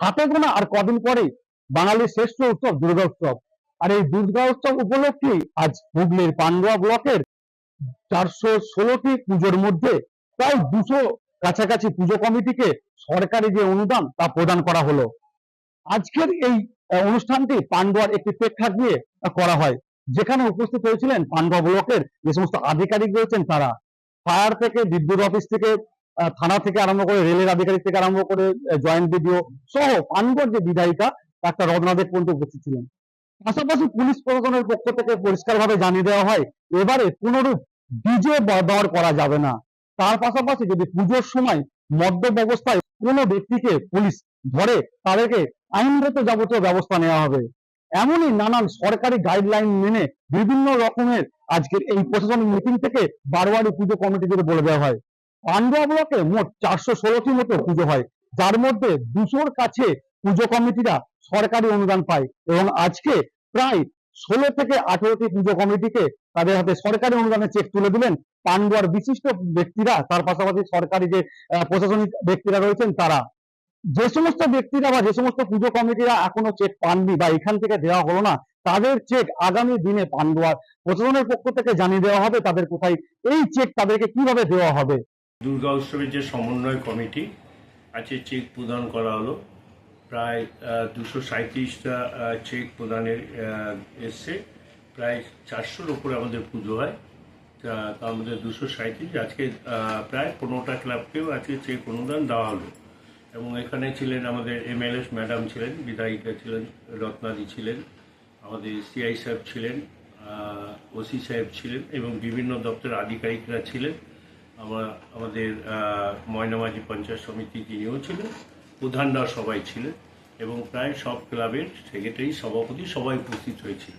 হাতে গোনা আর কদিন পরে বাঙালির শ্রেষ্ঠ উৎসব দুর্গা উৎসব। আর এই দুর্গা উৎসব উপলক্ষেই আজ হুগলির পান্ডুয়া ব্লকের চারশো ষোলোটি পুজোর মধ্যে প্রায় দুশো কাছাকাছি পুজো কমিটিকে সরকারি যে অনুদান তা প্রদান করা হলো। আজকের এই অনুষ্ঠানটি পান্ডুয়ার একটি প্রেক্ষাগৃহে আহ, করা হয়। যেখানে উপস্থিত হয়েছিলেন পান্ডুয়া ব্লকের যে সমস্ত আধিকারিক রয়েছেন তারা। ফায়ার থেকে বিদ্যুৎ অফিস থেকে থানা থেকে আরম্ভ করে রেলের আধিকারিক থেকে আরম্ভ করে জয়েন্ট বিডিও সহ পান্ডুয়ার যে বিধায়িকা, ডাক্তার রত্না পর্যন্ত উপস্থিত ছিলেন। পাশাপাশি পুলিশ প্রশাসনের পক্ষ থেকে পরিষ্কারভাবে জানিয়ে দেওয়া হয়, এবারে কোনরূপ ডিজে ব্যবহার করা যাবে না। তার পাশাপাশি যদি পুজোর সময় মদ্যপ অবস্থায় কোনো ব্যক্তিকে পুলিশ ধরে, তাদেরকে আইনগত যাবতীয় ব্যবস্থা নেওয়া হবে। এমনই নানান সরকারি গাইডলাইন মেনে বিভিন্ন রকমের আজকের এই প্রশাসনিক মিটিং থেকে বারোয়ারি পুজো কমিটিদের বলে দেওয়া হয়। পান্ডুয়া ব্লকে মোট চারশো ষোলোটি মতো পুজো হয়। যার মধ্যে দুশোর কাছে পুজো কমিটিরা সরকারি অনুদান পায় এবং আজকে প্রায় ষোলো থেকে আঠেরোটি পুজো কমিটিকে তাদের হাতে সরকারি অনুদানের চেক তুলে দিলেন। পান্ডুয়ার বিশিষ্ট ব্যক্তিরা, তার পাশাপাশি সরকারি যে প্রশাসনিক ব্যক্তিরা রয়েছেন তারা। যে সমস্ত ব্যক্তিরা বা যে সমস্ত পুজো কমিটিরা এখনও চেক পাননি বা এখান থেকে দেওয়া হলো না, তাদের চেক আগামী দিনে পান্ডুয়ার প্রশাসনের পক্ষ থেকে জানিয়ে দেওয়া হবে তাদের কোথায়। এই চেক তাদেরকে কীভাবে দেওয়া হবে? দুর্গা উৎসবের যে সমন্বয় কমিটি আছে, চেক প্রদান করা হলো। প্রায় দুশো সাঁত্রিশটা চেক প্রদানের এসছে। প্রায় চারশোর ওপরে আমাদের পুজো হয়। তার মধ্যে দুশো সাঁত্রিশ আজকে প্রায় পনেরোটা ক্লাবকেও আজকে চেক অনুদান দেওয়া হলো। এবং এখানে ছিলেন আমাদের এমএলএস ম্যাডাম ছিলেন, বিধায়িকা ছিলেন, রত্নাদি ছিলেন, আমাদের সিআই সাহেব ছিলেন ওসি সাহেব ছিলেন এবং বিভিন্ন দপ্তরের আধিকারিকরা ছিলেন। আমার আমাদের ময়নামাঝি পঞ্চায়েত সমিতি তিনিও ছিলেন, প্রধানরা সবাই ছিলেন এবং প্রায় সব ক্লাবের সেক্রেটারি সভাপতি সবাই উপস্থিত হয়েছিল